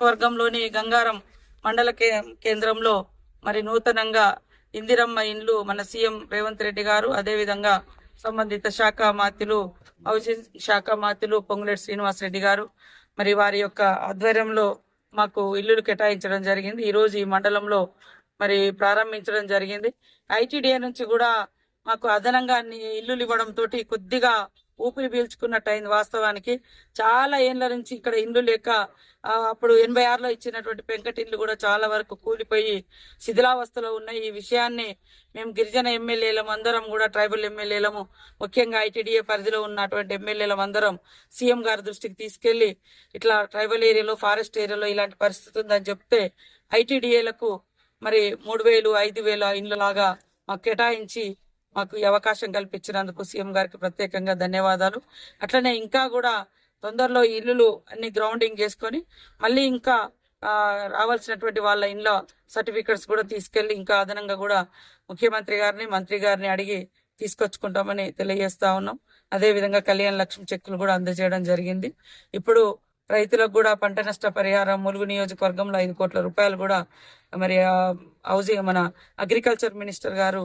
వర్గంలోని గంగారం మండల కే- కేంద్రంలో మరి నూతనంగా ఇందిరమ్మ ఇండ్లు మన సీఎం రేవంత్ రెడ్డి గారు అదేవిధంగా సంబంధిత శాఖ మాతులు హౌసింగ్ శాఖ మాతులు పొంగులేటి శ్రీనివాస్ రెడ్డి గారు. మరి వారి యొక్క ఆధ్వర్యంలో మాకు ఇల్లులు కేటాయించడం జరిగింది. ఈరోజు ఈ మండలంలో మరి ప్రారంభించడం జరిగింది. ఐటీడీఏ నుంచి కూడా మాకు అదనంగా ఇల్లులు ఇవ్వడంతో కొద్దిగా ఊపిరి పీల్చుకున్నట్టు అయింది వాస్తవానికి. చాలా ఏళ్ళ నుంచి ఇక్కడ ఇండ్లు లేక అప్పుడు ఎనభై ఆరులో ఇచ్చినటువంటి పెంకటిండ్లు కూడా చాలా వరకు కూలిపోయి శిథిలావస్థలో ఉన్నాయి. ఈ విషయాన్ని మేము గిరిజన ఎమ్మెల్యేలం అందరం కూడా ట్రైబల్ ఎమ్మెల్యేలము ముఖ్యంగా ఐటీడీఏ పరిధిలో ఉన్నటువంటి ఎమ్మెల్యేలం అందరం సీఎం గారి దృష్టికి తీసుకెళ్ళి ఇట్లా ట్రైబల్ ఏరియాలో ఫారెస్ట్ ఏరియాలో ఇలాంటి పరిస్థితి ఉందని చెప్తే ఐటీడీఏలకు మరి మూడు వేలు ఐదు వేల ఇండ్ల లాగా మాకు కేటాయించి మాకు ఈ అవకాశం కల్పించినందుకు సీఎం గారికి ప్రత్యేకంగా ధన్యవాదాలు. అట్లనే ఇంకా కూడా తొందరలో ఇల్లులు అన్ని గ్రౌండింగ్ చేసుకొని మళ్ళీ ఇంకా రావాల్సినటువంటి వాళ్ళ ఇండ్ల సర్టిఫికెట్స్ కూడా తీసుకెళ్ళి ఇంకా అదనంగా కూడా ముఖ్యమంత్రి గారిని మంత్రి గారిని అడిగి తీసుకొచ్చుకుంటామని తెలియజేస్తా ఉన్నాం. అదేవిధంగా కళ్యాణ లక్ష్మి చెక్కులు కూడా అందజేయడం జరిగింది. ఇప్పుడు రైతులకు కూడా పంట నష్ట పరిహారం ములుగు నియోజకవర్గంలో ఐదు కోట్ల రూపాయలు కూడా మరి హౌసింగ్ మన అగ్రికల్చర్ మినిస్టర్ గారు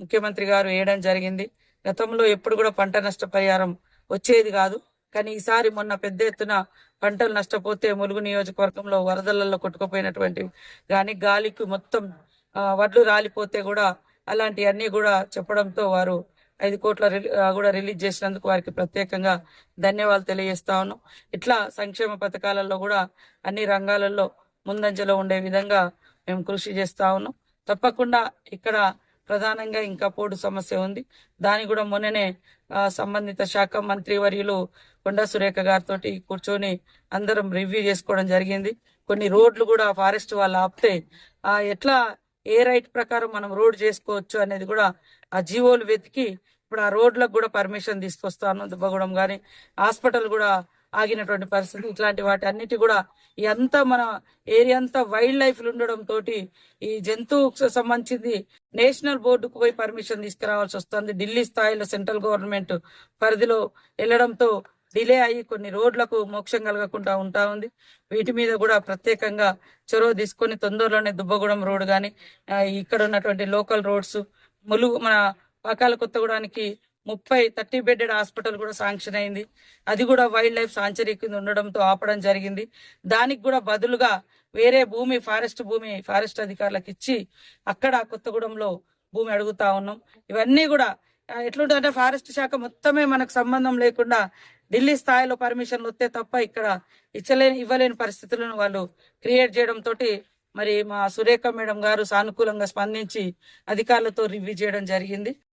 ముఖ్యమంత్రి గారు వేయడం జరిగింది. గతంలో ఎప్పుడు కూడా పంట నష్ట పరిహారం వచ్చేది కాదు. కానీ ఈసారి మొన్న పెద్ద ఎత్తున పంటలు నష్టపోతే ములుగు నియోజకవర్గంలో వరదలలో కొట్టుకుపోయినటువంటి కానీ గాలికి మొత్తం వడ్లు రాలిపోతే కూడా అలాంటివన్నీ కూడా చెప్పడంతో వారు ఐదు కోట్ల రిలీ- కూడా రిలీజ్ చేసినందుకు వారికి ప్రత్యేకంగా ధన్యవాదాలు తెలియజేస్తా ఉన్నాం. ఇట్లా సంక్షేమ పథకాలలో కూడా అన్ని రంగాలలో ముందంజలో ఉండే విధంగా మేము కృషి చేస్తా ఉన్నాం. తప్పకుండా ఇక్కడ ప్రధానంగా ఇంకా పోటు సమస్య ఉంది. దాని కూడా మొన్ననే సంబంధిత శాఖ మంత్రి వర్యులు కొండా సురేఖ గారితో కూర్చొని అందరం రివ్యూ చేసుకోవడం జరిగింది. కొన్ని రోడ్లు కూడా ఫారెస్ట్ వాళ్ళు ఆపితే ఆ ఎట్లా ఏ రైట్ ప్రకారం మనం రోడ్ చేసుకోవచ్చు అనేది కూడా ఆ జీవోలు వెతికి ఇప్పుడు ఆ రోడ్లకు కూడా పర్మిషన్ తీసుకొస్తాను. దుబ్బగూడెం కానీ హాస్పిటల్ కూడా ఆగినటువంటి పరిస్థితి. ఇట్లాంటి వాటి అన్నిటి కూడా ఎంత మన ఏరియా అంతా వైల్డ్ లైఫ్ ఉండడం తోటి ఈ జంతువుకు సంబంధించింది నేషనల్ బోర్డుకు పోయి పర్మిషన్ తీసుకురావాల్సి వస్తుంది. ఢిల్లీ స్థాయిలో సెంట్రల్ గవర్నమెంట్ పరిధిలో వెళ్ళడంతో డిలే అయ్యి కొన్ని రోడ్లకు మోక్షం కలగకుండా ఉంటా ఉంది. వీటి మీద కూడా ప్రత్యేకంగా చొరవ తీసుకొని తొందరలోనే దుబ్బగూడెం రోడ్ కానీ ఇక్కడ ఉన్నటువంటి లోకల్ రోడ్స్ ములుగు మన పాకాల కొత్తగూడానికి ముప్పై థర్టీ బెడెడ్ హాస్పిటల్ కూడా శాంక్షన్ అయింది. అది కూడా వైల్డ్ లైఫ్ సాంచరీ కింద ఉండడంతో ఆపడం జరిగింది. దానికి కూడా బదులుగా వేరే భూమి ఫారెస్ట్ భూమి ఫారెస్ట్ అధికారులకు ఇచ్చి అక్కడ కొత్తగూడెంలో భూమి అడుగుతా ఉన్నాం. ఇవన్నీ కూడా ఎట్లుంటుందంటే ఫారెస్ట్ శాఖ మొత్తమే మనకు సంబంధం లేకుండా ఢిల్లీ స్థాయిలో పర్మిషన్లు వస్తే తప్ప ఇక్కడ ఇచ్చలేని ఇవ్వలేని పరిస్థితులను వాళ్ళు క్రియేట్ చేయడం తోటి మరి మా సురేఖ మేడం గారు సానుకూలంగా స్పందించి అధికారులతో రివ్యూ చేయడం జరిగింది.